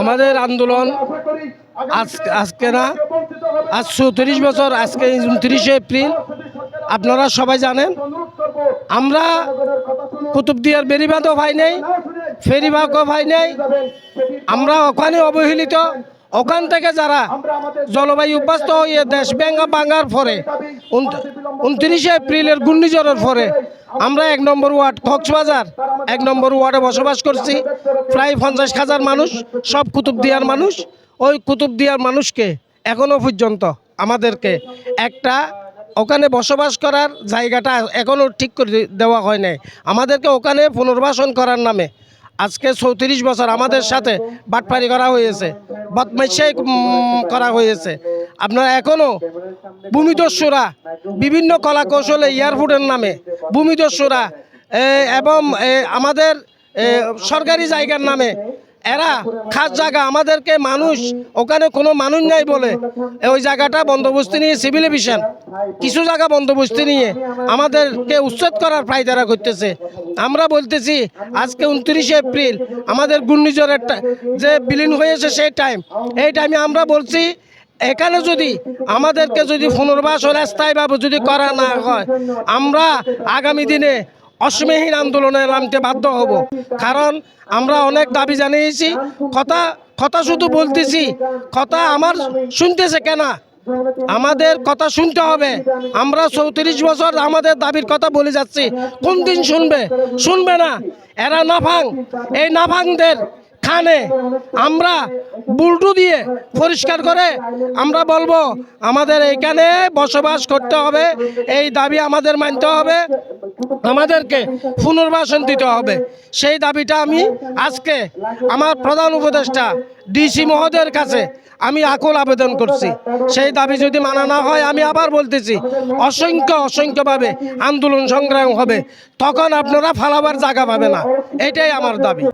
আমাদের আন্দোলন আজ আজকে না, আজ চৌত্রিশ বছর, আজকে উনত্রিশে এপ্রিল। আপনারা সবাই জানেন, আমরা কুতুবদিয়ার বেরিবাঁধও ভাই নেই, ফেরিবাগও ভাই নেই। আমরা ওখানে অবহেলিত। ওখান থেকে যারা জলবায়ু অভ্যস্ত হয়ে দেশ ব্যাঙ্গা বাঙ্গার পরে উনত্রিশে এপ্রিলের ঘূর্ণিঝড়ের পরে আমরা এক নম্বর ওয়ার্ড কক্সবাজার, এক নম্বর ওয়ার্ডে বসবাস করছি। প্রায় পঞ্চাশ হাজার মানুষ, সব কুতুবদিয়ার মানুষ। ওই কুতুবদিয়ার মানুষকে এখনও পর্যন্ত আমাদেরকে একটা ওখানে বসবাস করার জায়গাটা এখনও ঠিক করে দেওয়া হয় নাই। আমাদেরকে ওখানে পুনর্বাসন করার নামে আজকে চৌত্রিশ বছর আমাদের সাথে বাটপারি করা হয়েছে, বদমাইশাই করা হয়েছে। আপনারা এখনও ভূমিদস্যুরা, বিভিন্ন কলা কৌশলে এয়ারপোর্টের নামে ভূমিদস্যুরা এবং আমাদের সরকারি জায়গার নামে, এরা খাস জায়গা, আমাদেরকে মানুষ, ওখানে কোনো মানুষ নাই বলে ওই জায়গাটা বন্দোবস্তি নিয়ে সিভিল এভিশন কিছু জায়গা বন্দোবস্ত নিয়ে আমাদেরকে উচ্ছেদ করার পায়দারা করতেছে। আমরা বলতেছি, আজকে উনত্রিশে এপ্রিল, আমাদের ঘূর্ণিঝড়ের যে বিলীন হয়েছে সেই টাইম এই টাইমে আমরা বলছি এখানে যদি আমাদেরকে যদি পুনর্বাসন স্থায়ীভাবে যদি করা না হয়, আমরা আগামী দিনে অসীমহীন আন্দোলনে নামতে বাধ্য হব। কারণ আমরা অনেক দাবি জানিয়েছি, কথা কথা শুধু বলতেছি, কথা আমার শুনতেছে কেন। আমাদের কথা শুনতে হবে। আমরা চৌত্রিশ বছর আমাদের দাবির কথা বলে যাচ্ছি। কোন দিন শুনবে? শুনবে না। এরা নাফাং। এই নাফাংদের খানে আমরা বুলটু দিয়ে পরিষ্কার করে আমরা বলব, আমাদের এইখানে বসবাস করতে হবে, এই দাবি আমাদের মানতে হবে, আমাদেরকে পুনর্বাসন দিতে হবে। সেই দাবিটা আমি আজকে আমার প্রধান উপদেষ্টা ডিসি মহোদয়ের কাছে আমি আকুল আবেদন করছি। সেই দাবি যদি মানা না হয়, আমি আবার বলতেছি, অসংখ্য, অসংখ্যভাবে আন্দোলন সংগ্রাম হবে, তখন আপনারা ফালাবার জায়গা পাবে না। এটাই আমার দাবি।